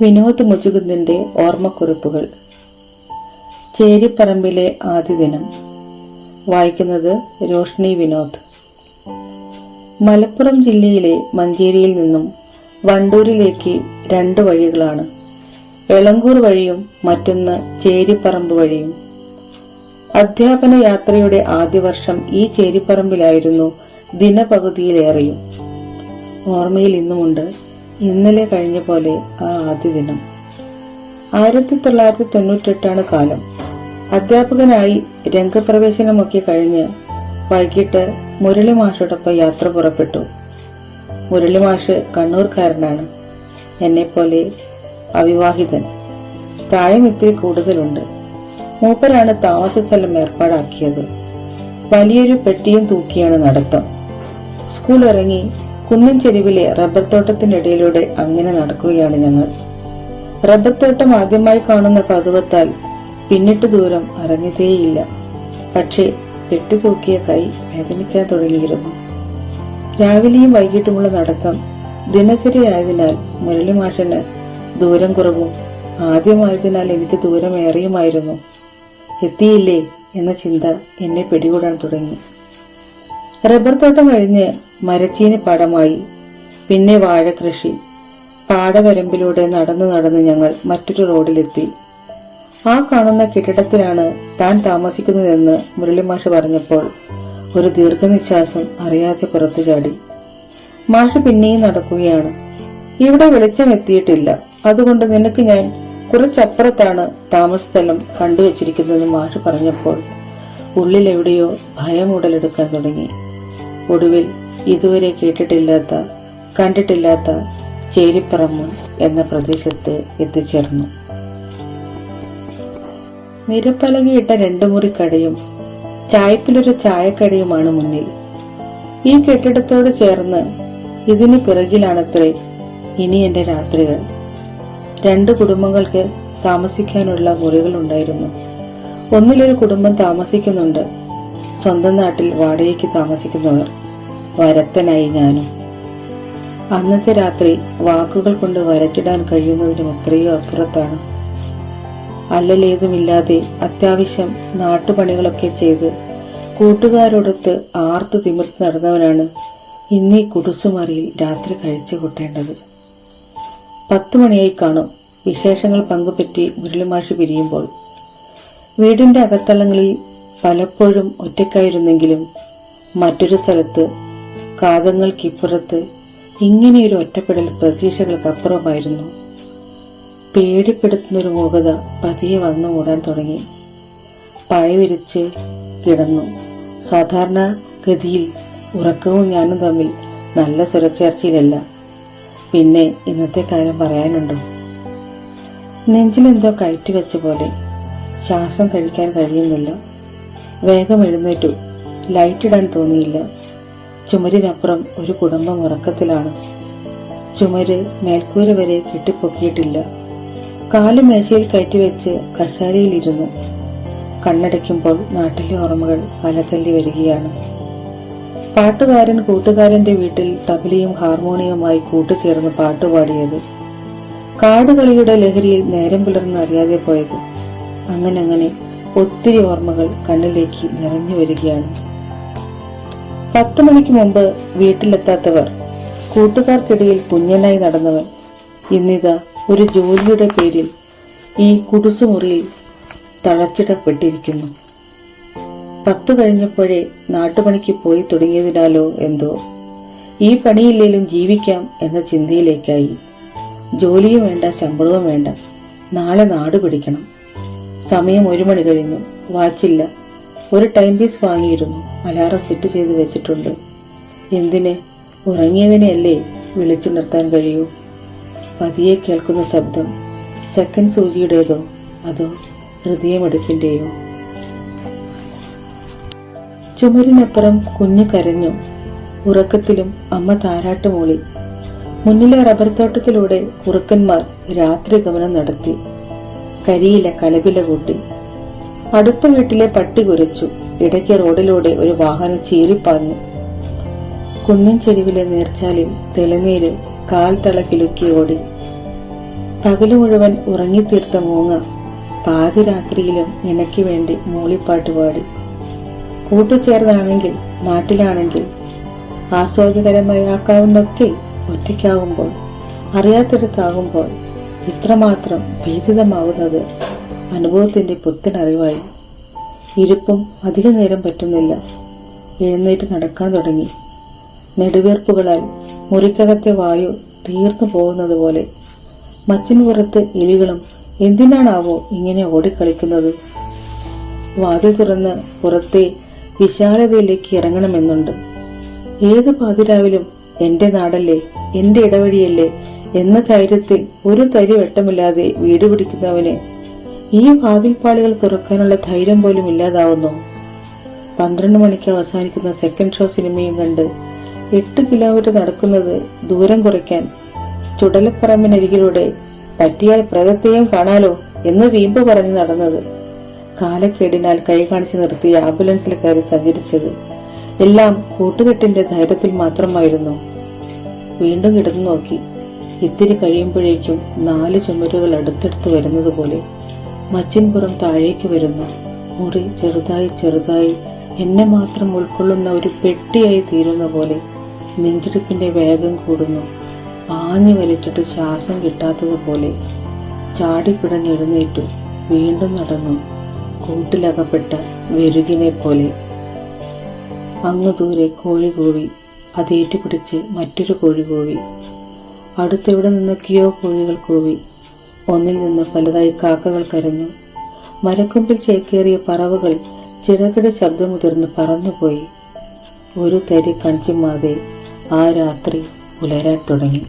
വിനോദ് മുജുകുന്ദിന്റെ ഓർമ്മക്കുറിപ്പുകൾ. ചേരിപ്പറമ്പിലെ ആദ്യ ദിനം. വായിക്കുന്നത് രോഷ്നി വിനോദ്. മലപ്പുറം ജില്ലയിലെ മഞ്ചേരിയിൽ നിന്നും വണ്ടൂരിലേക്ക് രണ്ട് വഴികളാണ്. എളങ്കൂർ വഴിയും മറ്റൊന്ന് ചേരിപ്പറമ്പ് വഴിയും. അധ്യാപന യാത്രയുടെ ആദ്യ വർഷം ഈ ചേരിപ്പറമ്പിലായിരുന്നു ദിനപകുതിയിലേറെയും. ഓർമ്മയിൽ ഇന്നുമുണ്ട് ഇന്നലെ കഴിഞ്ഞ പോലെ ആ ആദ്യ ദിനം. ആയിരത്തി തൊള്ളായിരത്തി തൊണ്ണൂറ്റെട്ടാണ് കാലം. അധ്യാപകനായി രംഗപ്രവേശനമൊക്കെ കഴിഞ്ഞ് വൈകിട്ട് മുരളി മാഷോടൊപ്പം യാത്ര പുറപ്പെട്ടു. മുരളി മാഷ് കണ്ണൂർക്കാരനാണ്. എന്നെപ്പോലെ അവിവാഹിതൻ. പ്രായം ഇത്തിരി കൂടുതലുണ്ട്. മൂപ്പരാണ് താമസ സ്ഥലം ഏർപ്പാടാക്കിയത്. വലിയൊരു പെട്ടിയും തൂക്കിയാണ് നടത്തം. സ്കൂൾ ഇറങ്ങി കുന്നിൻ ചെരുവിലെ റബ്ബർ തോട്ടത്തിനിടയിലൂടെ അങ്ങനെ നടക്കുകയാണ് ഞങ്ങൾ. റബ്ബർ തോട്ടം ആദ്യമായി കാണുന്ന കൗതുകത്താൽ പിന്നിട്ട് ദൂരം അറിഞ്ഞതേയില്ല പക്ഷേ പെട്ടുതൂക്കിയ കൈ വേദനിക്കാൻ തുടങ്ങിയിരുന്നു. രാവിലെയും വൈകിട്ടുമുള്ള നടത്തം ദിനചര്യയായതിനാൽ മുരളി മാഷിന് ദൂരം കുറവും ആദ്യമായതിനാൽ എനിക്ക് ദൂരം ഏറെയുമായിരുന്നു എത്തിയില്ലേ എന്ന ചിന്ത എന്നെ പിടികൂടാൻ തുടങ്ങി. റബ്ബർ തോട്ടം കഴിഞ്ഞ് മരച്ചീനി പാടമായി. പിന്നെ വാഴകൃഷി പാടവരമ്പിലൂടെ നടന്നു നടന്ന് ഞങ്ങൾ മറ്റൊരു റോഡിലെത്തി. ആ കാണുന്ന കെട്ടിടത്തിലാണ് താൻ താമസിക്കുന്നതെന്ന് മുരളിമാഷ് പറഞ്ഞപ്പോൾ ഒരു ദീർഘനിശ്വാസം അറിയാതെ പുറത്തു ചാടി. മാഷ് പിന്നെയും നടക്കുകയാണ്. ഇവിടെ വെളിച്ചം എത്തിയിട്ടില്ല. അതുകൊണ്ട് നിനക്ക് ഞാൻ കുറച്ചപ്പുറത്താണ് താമസസ്ഥലം കണ്ടുവച്ചിരിക്കുന്നത് മാഷ് പറഞ്ഞപ്പോൾ ഉള്ളിലെവിടെയോ ഭയം ഉടലെടുക്കാൻ തുടങ്ങി. ഒടുവിൽ ഇതുവരെ കേട്ടിട്ടില്ലാത്ത കണ്ടിട്ടില്ലാത്ത ചേരിപ്പറമ്പ് എന്ന പ്രദേശത്ത് എത്തിച്ചേർന്നു. നിരപ്പലകയിട്ട രണ്ടു മുറി കടയും ചായപ്പിലൊരു ചായക്കടയുമാണ് മുന്നിൽ. ഈ കെട്ടിടത്തോട് ചേർന്ന് ഇതിന് പിറകിലാണത്രേ ഇനി എന്റെ രാത്രികൾ. രണ്ട് കുടുംബങ്ങൾക്ക് താമസിക്കാനുള്ള മുറികൾ ഉണ്ടായിരുന്നു. ഒന്നിലൊരു കുടുംബം താമസിക്കുന്നുണ്ട്. സ്വന്തം നാട്ടിൽ വാടകയ്ക്ക് താമസിക്കുന്നവർ. വരത്തനായി ഞാനും. അന്നത്തെ രാത്രി വാക്കുകൾ കൊണ്ട് വരച്ചിടാൻ കഴിയുന്നതിനും എത്രയോ അപ്പുറത്താണ്. അല്ലലേതുമില്ലാതെ അത്യാവശ്യം നാട്ടുപണികളൊക്കെ ചെയ്ത് കൂട്ടുകാരോടൊത്ത് ആർത്തു തിമിർത്ത് നടന്നവനാണ് ഇന്നീ കുടുസുമറിയിൽ രാത്രി കഴിച്ചു കൂട്ടേണ്ടത്. പത്തുമണിയായി കാണും വിശേഷങ്ങൾ പങ്കുപറ്റി മുരളിമാഷി പിരിയുമ്പോൾ. വീടിന്റെ അകത്തളങ്ങളിൽ പലപ്പോഴും ഒറ്റയ്ക്കായിരുന്നെങ്കിലും മറ്റൊരു സ്ഥലത്ത് കാതങ്ങൾക്കിപ്പുറത്ത് ഇങ്ങനെയൊരു ഒറ്റപ്പെടൽ പ്രതീക്ഷകൾക്കപ്പുറമായിരുന്നു പേടിപ്പെടുത്തുന്നൊരു മൂകത പതിയെ വന്നു മൂടാൻ തുടങ്ങി. പഴവിരിച്ച് കിടന്നു. സാധാരണ ഗതിയിൽ ഉറക്കവും ഞാനും തമ്മിൽ നല്ല സ്വരച്ചേർച്ചയിലല്ല പിന്നെ ഇന്നത്തെ കാര്യം പറയാനുണ്ടോ? നെഞ്ചിലെന്തോ കയറ്റി വെച്ച പോലെ ശ്വാസം കഴിക്കാൻ കഴിയുന്നില്ല. വേഗം എഴുന്നേറ്റു. ലൈറ്റ് ഇടാൻ തോന്നിയില്ല. ചുമരിനപ്പുറം ഒരു കുടുംബം ഉറക്കത്തിലാണ്. ചുമര് മേൽക്കൂര വരെ കെട്ടിപ്പൊക്കിയിട്ടില്ല. കാൽ മേശയിൽ കയറ്റിവെച്ച് കസാരയിലിരുന്നു. കണ്ണടയ്ക്കുമ്പോൾ നാട്ടിലെ ഓർമ്മകൾ അലതല്ലി വരികയാണ്. പാട്ടുകാരൻ കൂട്ടുകാരന്റെ വീട്ടിൽ തബലയും ഹാർമോണിയവുമായി കൂട്ടുചേർന്ന് പാട്ടുപാടിയത് കാടുകളിയുടെ ലഹരിയിൽ നേരം പുലർന്ന് അറിയാതെ പോയത്. അങ്ങനെ അങ്ങനെ ഒത്തിരി ഓർമ്മകൾ കണ്ണിലേക്ക് നിറഞ്ഞു വരികയാണ്. പത്ത് മണിക്ക് മുമ്പ് വീട്ടിലെത്താത്തവർ കൂട്ടുകാർക്കിടയിൽ കുഞ്ഞനായി നടന്നവൻ. ഇന്നിതാ ഒരു ജോലിയുടെ പേരിൽ ഈ കുടുസുമുറിയിൽ തളച്ചിടപ്പെട്ടിരിക്കുന്നു പത്തു കഴിഞ്ഞപ്പോഴേ നാട്ടുപണിക്ക് പോയി തുടങ്ങിയതിനാലോ എന്തോ. ഈ പണിയില്ലേലും ജീവിക്കാം എന്ന ചിന്തയിലേക്കായി. ജോലിയും വേണ്ട ശമ്പളവും വേണ്ട. നാളെ നാട് പിടിക്കണം. സമയം ഒരു മണി കഴിഞ്ഞു. വാച്ചില്ല. ഒരു ടൈം പീസ് വാങ്ങിയിരുന്നു. അലാറം സെറ്റ് ചെയ്ത് വെച്ചിട്ടുണ്ട്. എന്തിന്? ഉറങ്ങിയവനെയല്ലേ വിളിച്ചുണർത്താൻ കഴിയൂ? പതിയെ കേൾക്കുന്ന ശബ്ദം. സെക്കൻഡ് സൂചിയുടേതോ? അതോ ഹൃദയമെടുപ്പിന്റെയോ ചുമരിനപ്പുറം കുഞ്ഞു കരഞ്ഞു. ഉറക്കത്തിലും അമ്മ താരാട്ട് മൂളി. മുന്നിലെ റബ്ബർ തോട്ടത്തിലൂടെ കുറുക്കന്മാർ രാത്രി ഗമനം നടത്തി. കരിയില കലപില കൂട്ടി. അടുത്ത വീട്ടിലെ പട്ടി കുരച്ചു. ഇടയ്ക്ക് റോഡിലൂടെ ഒരു വാഹനം ചീറിപ്പാഞ്ഞു. കുന്നിൻ ചെരുവിലെ നീർച്ചാലിൽ തെളിനീര് കാൽ തളക്കിലുക്കി ഓടി. പകൽ മുഴുവൻ ഉറങ്ങിത്തീർത്ത മൂങ്ങ പാതിരാത്രിയിലും നിനക്ക് വേണ്ടി മൂളിപ്പാട്ട് പാടി. കൂട്ടുചേർന്നാണെങ്കിൽ നാട്ടിലാണെങ്കിൽ ആസ്വാദ്യകരമാക്കാവുന്നൊക്കെ ഒറ്റയ്ക്കാവുമ്പോൾ അറിയാത്തിടത്താകുമ്പോൾ ഇത്രമാത്രം ഭീതിതമാവുന്നത് അനുഭവത്തിന്റെ പുത്തനറിവായി. ഇരുപ്പും അധിക നേരം പറ്റുന്നില്ല. എഴുന്നേറ്റ് നടക്കാൻ തുടങ്ങി. നെടുവീർപ്പുകളാൽ മുറിക്കകത്തെ വായു തീർന്നു പോകുന്നത് പോലെ. മച്ചിന് പുറത്ത് എലികളും എന്തിനാണാവോ ഇങ്ങനെ ഓടിക്കളിക്കുന്നത്? വാതിൽ തുറന്ന് പുറത്തെ വിശാലതയിലേക്ക് ഇറങ്ങണമെന്നുണ്ട്. ഏത് പാതിരാവിലും എന്റെ നാടല്ലേ എന്റെ ഇടവഴിയല്ലേ എന്ന ധൈര്യത്തിൽ ഒരു തരി വെട്ടമില്ലാതെ വീട് പിടിക്കുന്നവന് ഈ വാതിൽപ്പാളികൾ തുറക്കാനുള്ള ധൈര്യം പോലും ഇല്ലാതാവുന്നു. പന്ത്രണ്ട് മണിക്ക് അവസാനിക്കുന്ന സെക്കൻഡ് ഷോ സിനിമയും കണ്ട് എട്ട് കിലോമീറ്റർ നടക്കുന്നത് ദൂരം കുറയ്ക്കാൻ ചുടലപ്പറമ്പിനരികിലൂടെ പറ്റിയാൽ പ്രേതത്തെയും കാണാലോ എന്ന് വീമ്പ് പറഞ്ഞു നടന്നത്. കാലക്കേടിനാൽ കൈ കാണിച്ച് നിർത്തി ആംബുലൻസിൽ കയറി സഞ്ചരിച്ചത് എല്ലാം കൂട്ടുകെട്ടിന്റെ ധൈര്യത്തിൽ മാത്രമായിരുന്നു. വീണ്ടും കിടന്നു നോക്കി. ഇത്തിരി കഴിയുമ്പോഴേക്കും നാല് ചുമരുകൾ അടുത്തടുത്ത് വരുന്നത് പോലെ. മച്ചിൻപുറം താഴേക്ക് വരുന്നു. മുറി ചെറുതായി ചെറുതായി എന്നെ മാത്രം ഉൾക്കൊള്ളുന്ന ഒരു പെട്ടിയായി തീരുന്ന പോലെ നെഞ്ചിടിപ്പിന്റെ വേഗം കൂടുന്നു. ആഞ്ഞു വലിച്ചിട്ട് ശ്വാസം കിട്ടാത്തതുപോലെ ചാടിപ്പിടഞ്ഞെഴുന്നേറ്റു വീണ്ടും നടന്നു. കൂട്ടിലകപ്പെട്ട വെരുകിനെ പോലെ. അങ്ങ് ദൂരെ കോഴി കോഴി അതേറ്റുപിടിച്ച് മറ്റൊരു കോഴി കോഴി അടുത്തെവിടെ നിന്നൊക്കെയോ കോഴികൾ കൂവി. ഒന്നിൽ നിന്ന് പലതായി കാക്കകൾ കരഞ്ഞു. മരക്കൊമ്പിൽ ചേക്കേറിയ പറവുകൾ ചിറകിടെ ശബ്ദമുതിർന്ന് പറന്നുപോയി. ഒരു തരി കൺചിമ്മാതെ ആ രാത്രി പുലരാൻ തുടങ്ങി.